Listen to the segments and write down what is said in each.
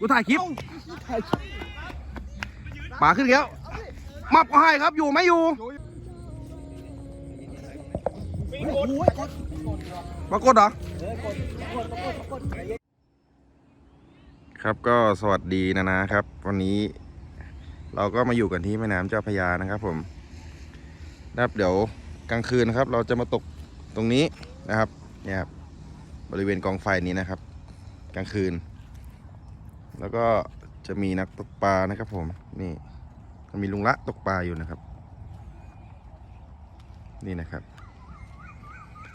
กูถ่ายคลิปป่าขึ้นแล้วมับก็ให้ครับอยู่ไหมอยู่ปรากฏเหรอครับก็สวัสดีนะนะครับ วันนี้เราก็มาอยู่กันที่แม่น้ำเจ้าพระยานะครับผมนะครับเดี๋ยวกลางคืนนะครับ เราจะมาตกตรงนี้นะครับเนี่ยครับบริเวณกองไฟนี้นะครับ กลางคืน แล้วก็จะมีนักตกปลานะครับผมนี่มีลุงละตกปลาอยู่นะครับ นี่นะครับ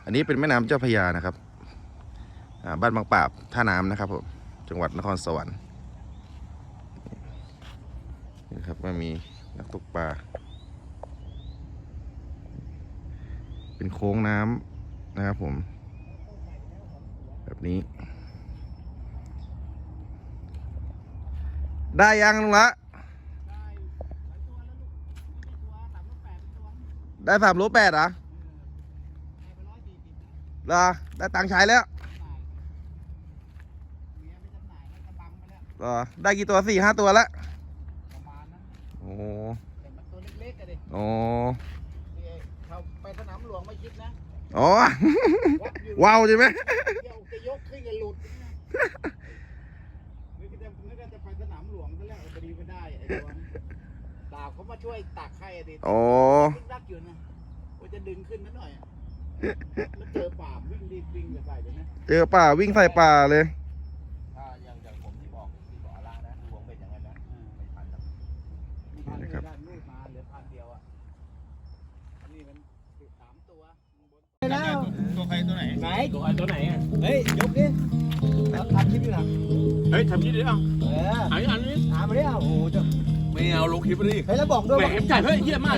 อันนี้เป็นแม่น้ำเจ้าพยานะครับบ้านบางปราบท่าน้ำนะครับผมจังหวัดนครสวรรค์นี่นะครับก็มีนักตกปลาเป็นโค้งน้ำนะครับผม แบบนี้ ได้ยังลุงละได้สามโลแปดเหรอเหรอได้ตังค์ใช้แล้วเหรอได้กี่ตัวสี่ห้าตัวแล้วประมาณนั้นโอ้แต่มันตัวเล็กๆกันดิโอ้นี่เขาไปสนามหลวงไม่คิดนะโอ้วัดอยู่ว้าวใช่ไหมเดี๋ยวจะยกขึ้นกันหลุด ด้ไอ้ตัวนั้นดาบเขามาช่วยตักให้อะดิโอ้ดึงดักอยู่นะว่าจะดึงขึ้นมาหน่อยอะแล้วเจอป่ามวิ่งรีบวิ่งใส่เลยนะเจอป่าวิ่งใส่ป่าเลยถ้าอย่างอย่างผมที่บอกที่บอกอาล่านะหวงเป็นอย่างนั้นนะไม่ทันครับมีพันนี่นะครับได้ลูกมาเหลือพันเดียวอะอันนี้มันสิบสามตัวข้างบนตัวใครตัวไหนไหนตัวไอ้ตัวไหนอะเฮ้ยยกดิ ทำคลิปอยู่นะเฮ้ยทำยี่ดิเอ้าเออหายอันนี้ถามมาดิอะโอ้โหจะไม่เอาลงคลิปดิเฮ้ยแล้วบอกด้วยแหมว่าเห็นใจเฮ้ยเยี่ยมาก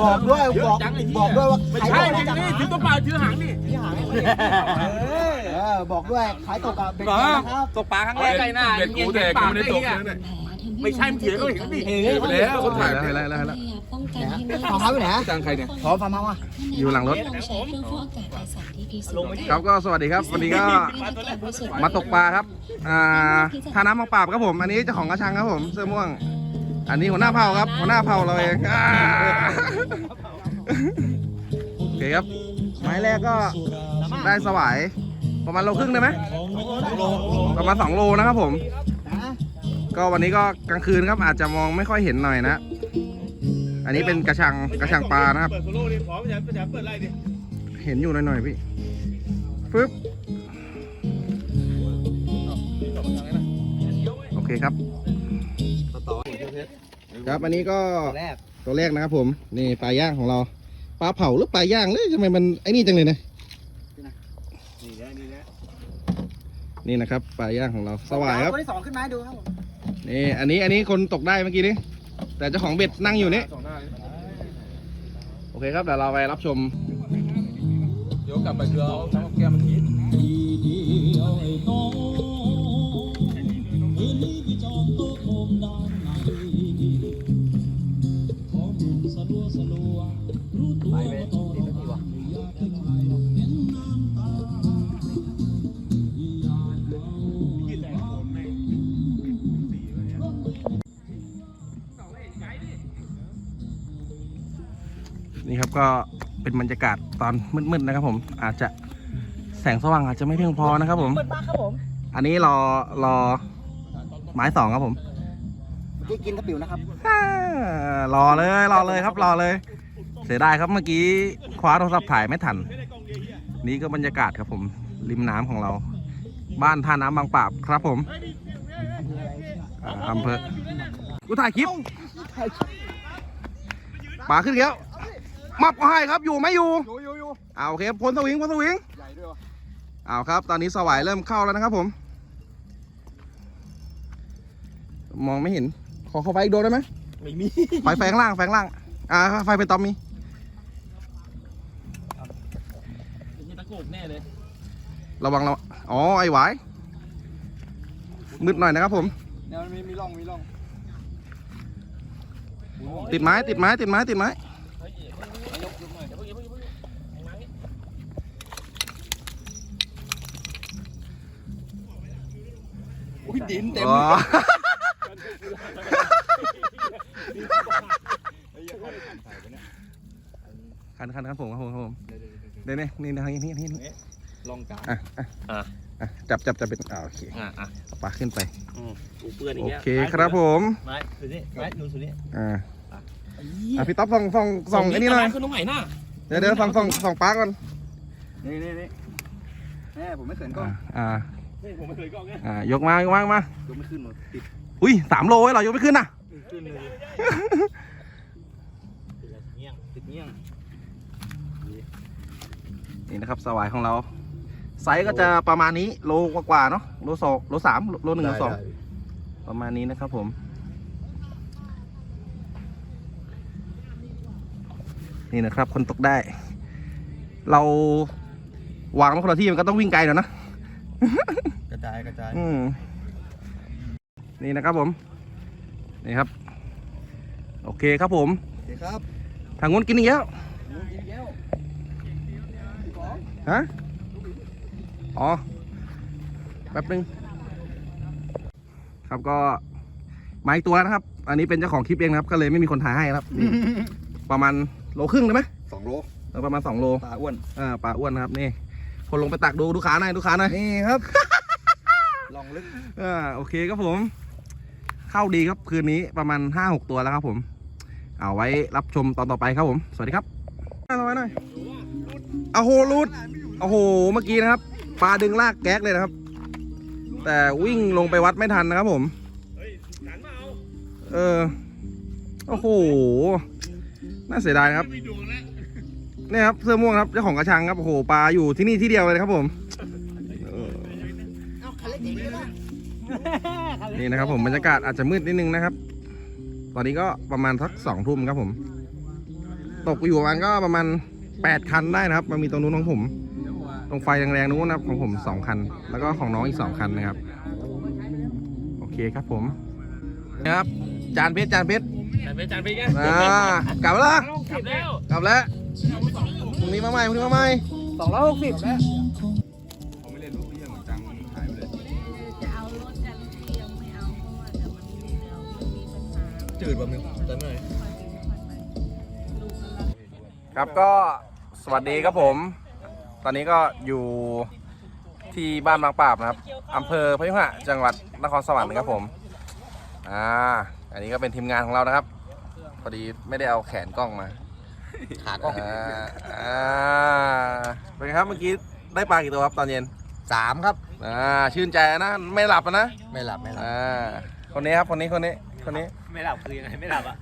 บอกด้วยเยอะบอกจังไอ้เหี้ยบอกด้วยว่าไม่ใครใช่ตกนี่อะถือตัวเปล่าถือหางนี่ที่หางให้เขาดิเออเออบอกด้วยใครตกอะเบ็ดนะครับตกปลาครั้งแรกไงหน้าเบ็ดกูแต่กูไม่ได้ตกเลยเนี่ยไม่ใช่มันเถียงก็เห็นดิเฮ้ยไปแล้วคนถ่ายเห็นแล้วเห็นแล้วเห็นแล้วป้องกันให้ไม่ฟาร์มเฮาส์อยู่ไหนจ้างใครเนี่ยพร้อมฟาร์มเฮาส์อะอยู่หลังรถลอ งใช้เครื่องฟอกอากาศไอสารที่ดีสุดครับก็สวัสดีครับ วันนี้ก็มาตกปลาครับ อ่าท่าน้ำบางปราบครับผม อันนี้เจ้าของกระชังครับผม เสื้อม่วง อันนี้หัวหน้าเผาครับ หัวหน้าเผาเราเองอ่าโอเคครับ ไม้แรกก็ได้สวาย ประมาณโลครึ่งได้ไหมประมาณสองโลนะครับผมนะก็วันนี้ก็กลางคืนครับอาจจะมองไม่ค่อยเห็นหน่อยนะ อันนี้เป็นกระชังกระชังปลานะครับ เปิดโซโล่ดิขอไม่ใช่ไม่ใช่เปิดอะไรดิเห็นอยู่หน่อยๆพี่ ฟึบโอเคครับ ครับอันนี้ก็แรกตัวแรกนะครับผมนี่ปลาย่างของเราปลาเผาหรือปลาย่างเลยทำไมมันไอ้นี่จังเลยนะนี่นะนี่นะนี่นะครับปลาย่างของเราสวายครับตัวที่สองขึ้นมาให้ดูครับผมนี่อันนี้อันนี้คนตกได้เมื่อกี้นี้แต่เจ้าของเบ็ดนั่งอยู่นี่สองหน้าโอเคครับเดี๋ยวเราไปรับชมเดี๋ยวกลับไปเรือเอาทั้งแก้มมันกินไปไปสิบนาทีวะนี่ครับก็ เป็นบรรยากาศตอนมืดๆนะครับผมอาจจะแสงสว่างอาจจะไม่เพียงพอนะครับผม เปิดปากครับผมอันนี้รอรอไม้สองครับผมเมื่อกี้กินทับปิวนะครับอ่ารอเลยรอเลยครับรอเลย เสียดายครับเมื่อกี้คว้าโทรศัพท์ถ่ายไม่ทัน นี่ก็บรรยากาศครับผม ริมน้ำของเรา บ้านท่าน้ำบางปราบครับผมอ่าอำเภอกูถ่ายคลิปปลาขึ้นแล้ว มับก็ให้ครับอยู่ไหมอยู่อยู่อยู่อยู่อ่าโอเคพ้นสวิงพ้นสวิงใหญ่ด้วยวะเอาครับ ตอนนี้สวายเริ่มเข้าแล้วนะครับผม มองไม่เห็น ขอเข้าไฟอีกโดนได้ไหมไม่มีไฟแฝงล่างแฝงล่าง อ่าไฟเป็นตอมมีนี่ตะโกบแน่เลย ระวังเราอ๋อไอ้หวายมืดหน่อยนะครับผมเนี่ยมันมีมีร่องมีร่อง ติดไม้ติดไม้ติดไม้ติดไม้ อุ้ยดินเต็มอ๋อคันคันครับผมครับผมครับผมเดี๋ยวนี่นี่นะนี่นี่นี่ลองกาอะอะอะจับจับจับเป็นอ่าโอเคอะอะเอาปลาขึ้นไปกูเปื้อนอีกโอแล้วเคครับผมไม้ดูนี่ไม้ดูสุนี่อ่าอะพี่ต๊อบส่องส่องส่องไอ้นี่หน่อยคือตรงไหนน่ะเดี๋ยวเดี๋ยวส่องส่องส่องปลาก่อนนี่นี่นี่แม่ผมไม่เขินกล้องอ่าอ่านี่ ผมไม่เคยกล้องเนี่ยอ่ายกมายกมายกมา ยกไม่ขึ้นหมดติดอุ้ยสามโลไว้เหรอยกไม่ขึ้นน่ะขึ้นเลยเงี้ยงติดเงี้ยงนี่นะครับสวายของเรา ไซส์ก็จะประมาณนี้โลกว่าๆเนาะโลสองโลสามโลหนึ่งโลสองประมาณนี้นะครับผม นี่นะครับ คนตกได้ เราวางไว้คนละที่มันก็ต้องวิ่งไกลหน่อยนะกระจายกระจาย อืมนี่นะครับผม นี่ครับ โอเคครับผม โอเคครับทางนู้นกินอีกแล้วกินแก้วฮะอ๋อแป๊บนึง ครับก็มาอีกตัวนะครับ อันนี้เป็นเจ้าของคลิปเองนะครับ ก็เลยไม่มีคนถ่ายให้นะครับนี่ประมาณโลครึ่งได้ไหมสองโลเออประมาณสองโลปลาอ้วน อ่าปลาอ้วนนะครับนี่คนลงไปตักดูดูขาหน่อยดูขาหน่อยนี่ครับ ลองลึกอ่าโอเคครับผม เข้าดีครับคืนนี้ประมาณห้าหกตัวแล้วครับผม เอาไว้รับชมตอนต่อไปครับผม สวัสดีครับเอาไว้หน่อยเอาโหรูดโอ้โหเมื่อกี้นะครับปลาดึงลากแก๊กเลยนะครับ แต่วิ่งลงไปวัดไม่ทันนะครับผมเออโอ้โหน่าเสียดายนะครับเนี่ยครับเสื้อม่วงครับเจ้าของกระชังครับโอ้โหปลาอยู่ที่นี่ที่เดียวเลยนะครับผม นี่นะครับผมบรรยากาศอาจจะมืดนิดนึงนะครับ ตอนนี้ก็ประมาณสักสองทุ่มครับผม ตกอยู่ประมาณก็ประมาณแปดคันได้นะครับ มันมีตรงนู้นของผม ตรงไฟแรงๆนู้นนะครับของผมสองคัน แล้วก็ของน้องอีกสองคันนะครับ โอเคครับผมนะครับจานเพชรจานเพชรจานไปจานไปแกอ่ากลับแล้วกลับแล้วกลับแล้วพรุ่งนี้มาใหม่พรุ่งนี้มาใหม่สองร้อยหกสิบแล้ว จืดแบบนึงจานไหนครับก็สวัสดีครับผม ตอนนี้ก็อยู่ที่บ้านบางปราบนะครับอำเภอพยุหะจังหวัดนครสวรรค์นะครับผมอ่าอันนี้ก็เป็นทีมงานของเรานะครับ พอดีไม่ได้เอาแขนกล้องมาขากล้องอ่าอ่าเป็นไงครับเมื่อกี้ได้ปลากี่ตัวครับตอนเย็นสามครับอ่าชื่นใจนะ ไม่หลับอะนะไม่หลับไม่หลับอ่าคนนี้ครับคนนี้คนนี้คนนี้ ไม่หลับคือยังไงไม่หลับอะ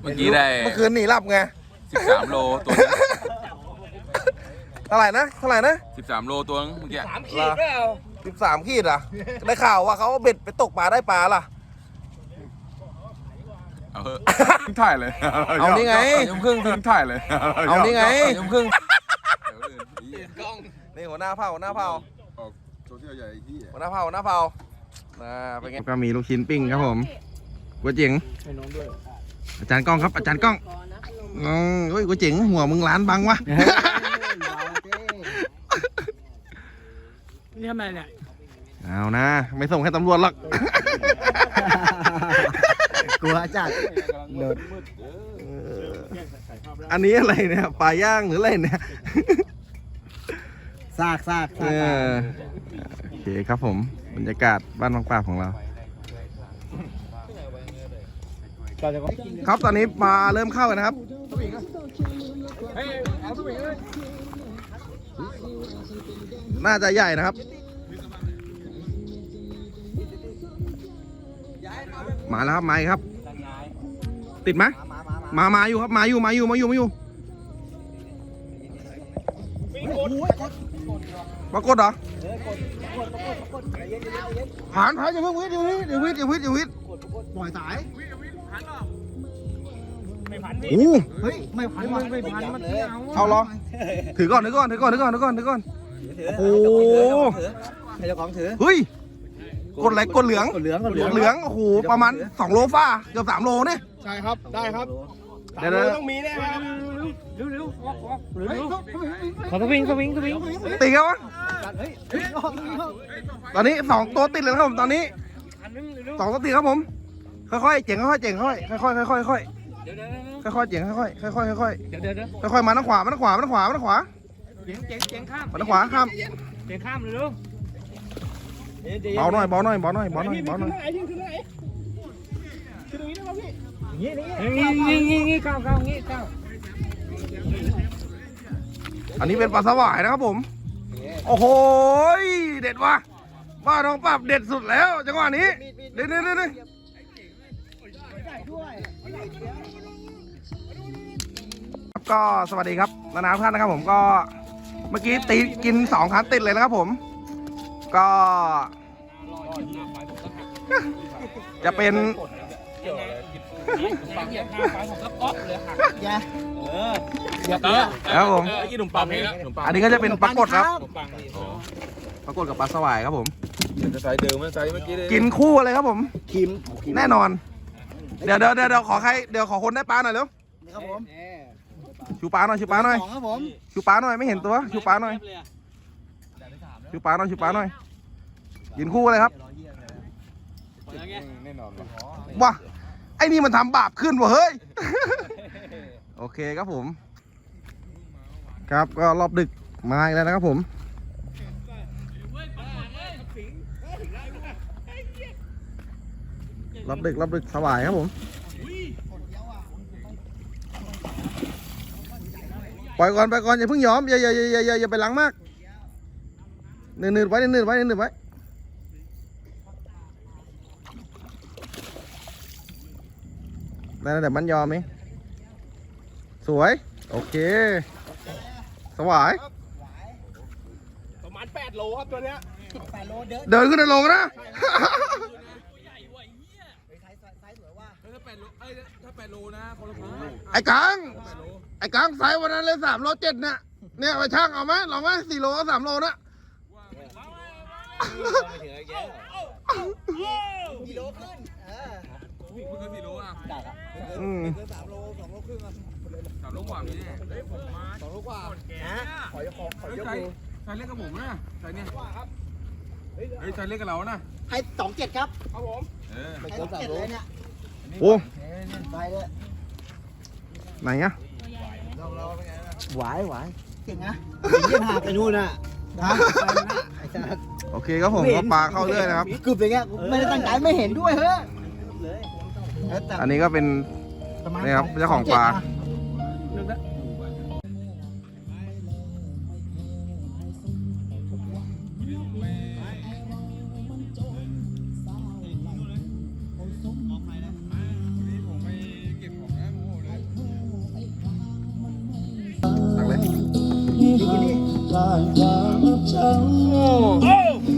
เมื่อกี้ได้เมื่อคืนหนีหลับไง 13 โลตัวนึงเท่าไหร่นะ เท่าไหร่นะ13 โลตัวนึงเมื่อกี้สามขีดไม่เอาสิบสามขีดอะ ได้ข่าวว่าเขาเอาเบ็ดไปตกปลาได้ปลาล่ะ เอาเถอะเพิ่งถ่ายเลยเอานี่ไงยังเพิ่งเพิ่งถ่ายเลยเอานี่ไงยังเพิ่งกล้องนี่หัวหน้าเผาหัวหน้าเผาออกโซเชียลใหญ่ที่หัวหน้าเผาหัวหน้าเผาอ่าเป็นไง ก็มีลูกชิ้นปิ้งครับผม ก๋วยเจ๋งอาจารย์กล้องครับ อาจารย์กล้องอืมเฮ้ยก๋วยเจ๋งหัวมึงร้านบังวะ นี่ทำไมเนี่ยเอานะ ไม่ส่งให้ตำรวจหรอก กลัวจัดโดดเอออันนี้อะไรเนี่ยปลาย่างหรืออะไรเนี่ย ซากซากเออโอเคครับผม บรรยากาศบ้านบางปราบของเรา ครับตอนนี้ปลาเริ่มเข้ากันนะครับน่าจะใหญ่นะครับมาแล้วครับมาครับ ติดไหมมามาอยู่ครับมาอยู่มาอยู่มาอยู่มาอยู่ปรากฏเหรอผ่านผ่านอย่าเพิ่งวิทย์อย่าวิทย์อย่าวิทย์อย่าวิทย์อย่าวิทย์ปล่อยสาย โอ้เฮ้ยไม่พันมันไม่พันมันไม่เอาเอาเหรอถือก่อนถือก่อนถือก่อนถือก่อนถือก่อนถือก่อนโอ้โหให้เจ้าของถือเฮ้ยกดอะไรกดเหลืองกดเหลืองกดเหลืองเหลืองโอ้โหประมาณ2โลฟ้าเกือบ3โลเนี่ยใช่ครับได้ครับเดี๋ยวเดี๋ยวต้องมีแน่ครับขอสวิงสวิงสวิงตีกันวะเฮ้ยตอนนี้2ตัวติดเลยนะครับผมตอนนี้นึงเร็วสองสติครับผม ค่อยๆเจ๋งค่อยๆเจ๋งค่อยๆค่อยๆค่อยๆค่อยเดี๋ยวเดี๋ยวเดี๋ยวๆค่อยๆเจ๋งค่อยๆค่อยๆค่อยเดี๋ยวเดี๋ยวเดี๋ยวๆค่อยๆมาทางขวามาทางขวามาทางขวามาทางขวามาทางขวาเจ๋งเจ๋งเจ๋งข้ามมาทางขวาข้ามเจ๋งข้ามเร็วเบาหน่อยเบาหน่อยเบาหน่อยเบาหน่อยเบาหน่อยงี้งี้งี้งี้ก้าวก้าวงี้ก้าวอันนี้เป็นปลาสวายนะครับผม โอ้โหยเด็ดว่ะว่าน้องปรับเด็ดสุดแล้วจังหวะนี้เด็ดเด็ดเด็ดเด็ด ก็สวัสดีครับนานาทุกท่านนะครับผมก็เมื่อกี้ตีกินสองครั้งติดเลยนะครับผม ก็จะเป็นฝั่งเหยียบข้ามไปผมก็ก๊อปเลยหักอย่าเหยียบเออครับผมกินขนมปังนี่ขนมปังอันนี้ก็จะเป็นปลากดครับขนมปังนี่ปลากดกับปลาสวายครับผมจะใส่เดิมไม่ใส่เมื่อกี้เลยกินคู่เลยครับผมคิมคิมแน่นอน เดี๋ยวเดี๋ยวเดี๋ยวเดี๋ยวขอใครเดี๋ยวขอคนได้ปลาหน่อยเร็วครับผมชูปลาหน่อยชูปลาหน่อยสองครับผมชูปลาหน่อยไม่เห็นตัวชูปลาหน่อยชูปลาหน่อยชูปลาหน่อยยืนคู่กันเลยครับแน่นอนว้าไอ้นี่มันทำบาปขึ้นวะเฮ้ยโอเคครับผม ครับก็รอบดึกมาอีกแล้วนะครับผม รอบดึกรอบดึกสวายครับผม ปล่อยก่อนปล่อยก่อนอย่าเพิ่งยอมอย่าอย่าอย่าอย่าอย่าอย่าไปหลังมากเนืดๆไว้เนืดๆไว้เนืดๆไว้นั่นแหละมันยอมไหมสวย โอเค สวายประมาณ8โลครับตัวเนี้ยแปดโลเดินเดินขึ้นเดินลงนะ ถ้า8โลเอ้ยถ้า8โลนะคนละพัน ไอ้กัง8โลไอ้กังไซส์วันนั้นเลยสามโลเจ็ดเนี่ยเนี่ยไปช่างเอาไหมลองไหมสี่โลกับสามโลนะกิโลขึ้นเออวิ่งเพิ่งกี่โลอะได้ครับอืมสามโลสองโลครึ่งอะสามโลกว่านี่สองโลกว่านะขอยของขอยกใส่ดูใส่เล่นกับผมนะใส่เนี่ยเฮ้ยใส่เล่นกับเรานะให้สองเจ็ดครับครับผมเออให้สองเจ็ดเลยเนี่ยโอ้ ไปเลยไหนอะหวายหวายเก่งนะเยี่ยมหาไปนู่นน่ะนะไอ้สัสโอเคครับผมก็ปลาเข้าเรื่อยนะครับ กึบอย่างเงี้ยไม่ได้ตั้งใจไม่เห็นด้วยเฮ้ยอันนี้ก็เป็นประมาณนี่ครับเจ้าของปลา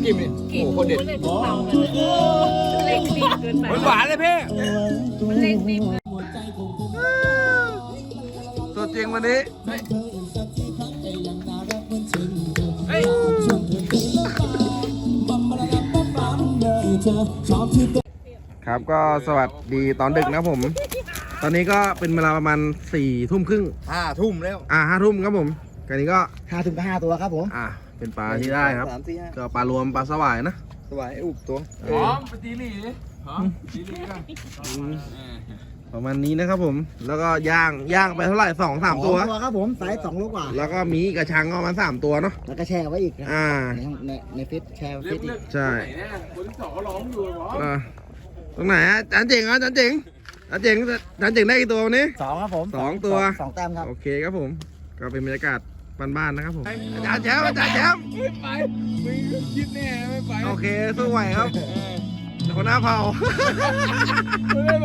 กิมนี่กินหมูเลยพวกเราเลยเล็กดีเกินไปหวานเลยพี่เล็กดีตัวจริงวันนี้เฮ้ยครับก็สวัสดีตอนดึกนะครับผม ตอนนี้ก็เป็นเวลาประมาณสี่ทุ่มครึ่งห้าทุ่มแล้ว อ่าห้าทุ่มครับผม กันนี้ก็ห้าทุ่มก็ห้าตัวครับผมอ่าเป็นปลาที่ได้ครับ สามสี่ห้าก็ปลารวมปลาสวายนะสวายอุบตัวเอหออมไปตีหลีหอมตีหลีกันประมาณนี้นะครับผม แล้วก็ย่างย่างไปเท่าไหร่สองสามตัวสองตัวครับผมไซส์สองโลกว่า แล้วก็มีกระชังก็ประมาณสามตัวเนาะ แล้วก็แช่ไว้อีกนะอ่า ในห้องในในฟิตแช่ฟิตอีกใช่ไหนเนี่ยคนที่สองก็ร้องอยู่หรออ่าตรงไหนอะจานเจ๋งอะจานเจ๋งจานเจ๋งจานเจ๋งได้กี่ตัววันนี้สองครับผมสองตัวสองแต้มครับ โอเคครับผม ก็เป็นบรรยากาศ บ้านๆนะครับผมอาจารย์แชมป์อาจารย์แชมป์ไม่ไปมึงคิดแน่ไม่ไปโอเคสู้ไหวครับคนหน้าเผาไม่ไป